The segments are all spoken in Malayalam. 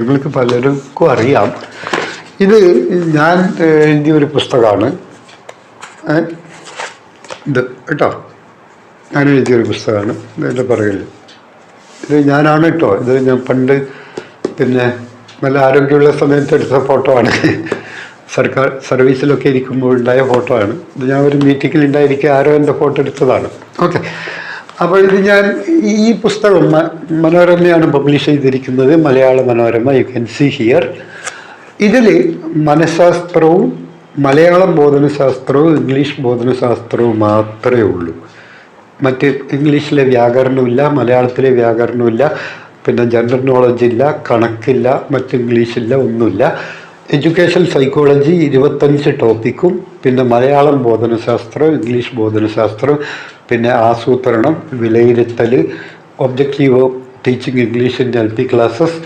നിങ്ങൾക്ക് പലർക്കും അറിയാം. ഇത് ഞാൻ എഴുതിയ ഒരു പുസ്തകമാണ്. ഇത് കേട്ടോ? ഞാൻ എഴുതിയൊരു പുസ്തകമാണ്. ഇതിന്റെ പറയൽ ഇത് ഞാനാണ് കേട്ടോ. ഇത് ഞാൻ പണ്ട് പിന്നെ നല്ല ആരോഗ്യമുള്ള സമയത്ത് എടുത്ത ഫോട്ടോ ആണ്. സർക്കാർ സർവീസിലൊക്കെ ഇരിക്കുമ്പോൾ ഉണ്ടായ ഫോട്ടോ ആണ്. ഇത് ഞാൻ ഒരു മീറ്റിങ്ങിൽ ഉണ്ടായിരിക്കുക ആരോ എന്റെ ഫോട്ടോ എടുത്തതാണ്. ഓക്കെ. അപ്പോൾ ഇത് ഞാൻ ഈ പുസ്തകം മനോരമയാണ് പബ്ലിഷ് ചെയ്തിരിക്കുന്നത്. Malayala Manorama you can see here ഇതിൽ മനഃശാസ്ത്രവും മലയാളം ബോധനശാസ്ത്രവും ഇംഗ്ലീഷ് ബോധനശാസ്ത്രവും മാത്രമേ ഉള്ളൂ. മറ്റ് ഇംഗ്ലീഷിലെ വ്യാകരണമില്ല മലയാളത്തിലെ വ്യാകരണമില്ല പിന്നെ ജനറൽ നോളജ് ഇല്ല കണക്കില്ല മറ്റ് ഇംഗ്ലീഷില്ല ഒന്നുമില്ല. എഡ്യൂക്കേഷൻ സൈക്കോളജി ഇരുപത്തഞ്ച് ടോപ്പിക്കും പിന്നെ മലയാളം ബോധനശാസ്ത്രം ഇംഗ്ലീഷ് ബോധനശാസ്ത്രം പിന്നെ ആസൂത്രണം വിലയിരുത്തൽ objective teaching English in L P classes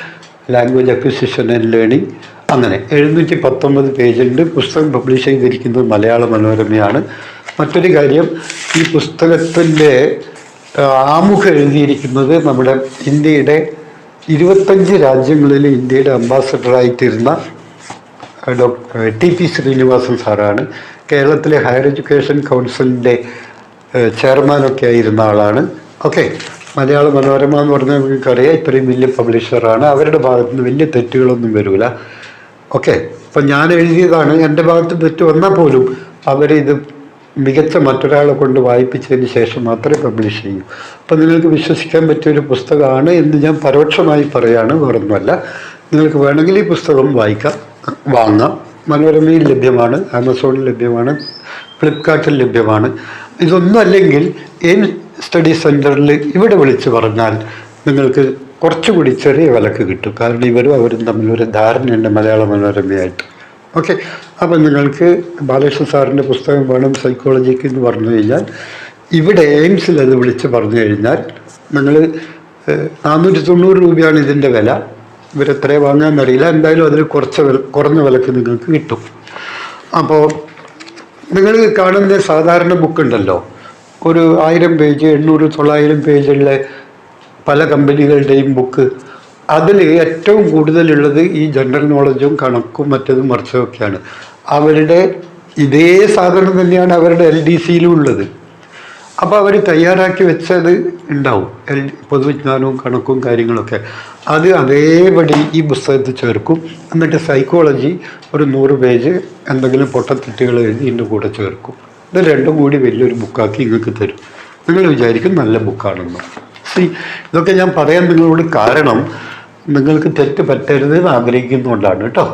language acquisition and learning അങ്ങനെ എഴുന്നൂറ്റി പത്തൊമ്പത് പേജുണ്ട് പുസ്തകം പബ്ലിഷ് ചെയ്തിരിക്കുന്നത് മലയാള മനോരമയാണ്. മറ്റൊരു കാര്യം ഈ പുസ്തകത്തിന്റെ ആമുഖം എഴുതിയിരിക്കുന്നത് നമ്മുടെ ഇന്ത്യയുടെ ഇരുപത്തഞ്ച് രാജ്യങ്ങളിൽ ഇന്ത്യയുടെ അംബാസഡറായിട്ടിരുന്ന ടി പി ശ്രീനിവാസൻ സാറാണ്. കേരളത്തിലെ ഹയർ എഡ്യൂക്കേഷൻ കൗൺസിലിന്റെ ചെയർമാനൊക്കെ ആയിരുന്ന ആളാണ്. ഓക്കെ മലയാള മനോരമ എന്ന് പറഞ്ഞാൽ നിങ്ങൾക്കറിയാം ഇത്രയും വലിയ പബ്ലിഷറാണ്. അവരുടെ ഭാഗത്തു നിന്ന് വലിയ തെറ്റുകളൊന്നും വരില്ല ഓക്കെ അപ്പം ഞാൻ എഴുതിയതാണ്. എന്റെ ഭാഗത്ത് തെറ്റ് വന്നാൽ പോലും അവരിത് മികച്ച മറ്റൊരാളെ കൊണ്ട് വായിപ്പിച്ചതിന് ശേഷം മാത്രമേ പബ്ലിഷ് ചെയ്യൂ. അപ്പം നിങ്ങൾക്ക് വിശ്വസിക്കാൻ പറ്റിയ ഒരു പുസ്തകമാണ് എന്ന് ഞാൻ പരോക്ഷമായി പറയുകയാണ് വേറൊന്നുമല്ല. നിങ്ങൾക്ക് വേണമെങ്കിൽ ഈ പുസ്തകം വായിക്കാം. വാങ്ങാം. മനോരമയിൽ ലഭ്യമാണ് ആമസോണിൽ ലഭ്യമാണ് ഫ്ലിപ്കാർട്ടിൽ ലഭ്യമാണ്. ഇതൊന്നും അല്ലെങ്കിൽ എയിം സ്റ്റഡി സെന്ററിൽ ഇവിടെ വിളിച്ച് പറഞ്ഞാൽ നിങ്ങൾക്ക് കുറച്ചുകൂടി ചെറിയ വിലക്ക് കിട്ടും. കാരണം ഇവരും അവരും തമ്മിലൊരു ധാരണയുണ്ട് മലയാള മനോരമയായിട്ട്. ഓക്കെ. അപ്പം നിങ്ങൾക്ക് ബാലകൃഷ്ണ സാറിന്റെ പുസ്തകം വേണം സൈക്കോളജിക്ക് എന്ന് പറഞ്ഞു കഴിഞ്ഞാൽ ഇവിടെ എയിംസിൽ അത് വിളിച്ച് പറഞ്ഞു കഴിഞ്ഞാൽ നിങ്ങൾ നാനൂറ്റി തൊണ്ണൂറ് രൂപയാണ് ഇതിന്റെ വില. ഇവരെത്ര വാങ്ങാമെന്നറിയില്ല എന്തായാലും അതിൽ കുറച്ച് കുറഞ്ഞ വിലക്ക് നിങ്ങൾക്ക് കിട്ടും. അപ്പോൾ നിങ്ങൾ കാണുന്ന സാധാരണ ബുക്ക് ഉണ്ടല്ലോ. ഒരു ആയിരം പേജ് എണ്ണൂറ് തൊള്ളായിരം പേജുള്ള പല കമ്പനികളുടെയും ബുക്ക് അതിൽ ഏറ്റവും കൂടുതലുള്ളത് ഈ ജനറൽ നോളജും കണക്കും മറ്റതും മറിച്ചതും ഒക്കെയാണ് അവരുടെ ഇതേ സാധനം തന്നെയാണ് അവരുടെ എൽ ഡി സിയിലും ഉള്ളത്. അപ്പോൾ അവർ തയ്യാറാക്കി വെച്ചത് ഉണ്ടാവും. പൊതുവിജ്ഞാനവും കണക്കും കാര്യങ്ങളൊക്കെ. അത് അതേപടി ഈ പുസ്തകത്തിൽ ചേർക്കും. എന്നിട്ട് സൈക്കോളജി ഒരു നൂറ് പേജ് എന്തെങ്കിലും പൊട്ടത്തിട്ടുകൾ എഴുതി ഇതിന്റെ കൂടെ ചേർക്കും. ഇത് രണ്ടും കൂടി വലിയൊരു ബുക്കാക്കി നിങ്ങൾക്ക് തരും. നിങ്ങൾ വിചാരിക്കും നല്ല ബുക്കാണെന്ന്. സി ഇതൊക്കെ ഞാൻ പറയാൻ നിങ്ങളോട് കാരണം നിങ്ങൾക്ക് തെറ്റ് പറ്റരുത് എന്ന് ആഗ്രഹിക്കുന്നുകൊണ്ടാണ് കേട്ടോ.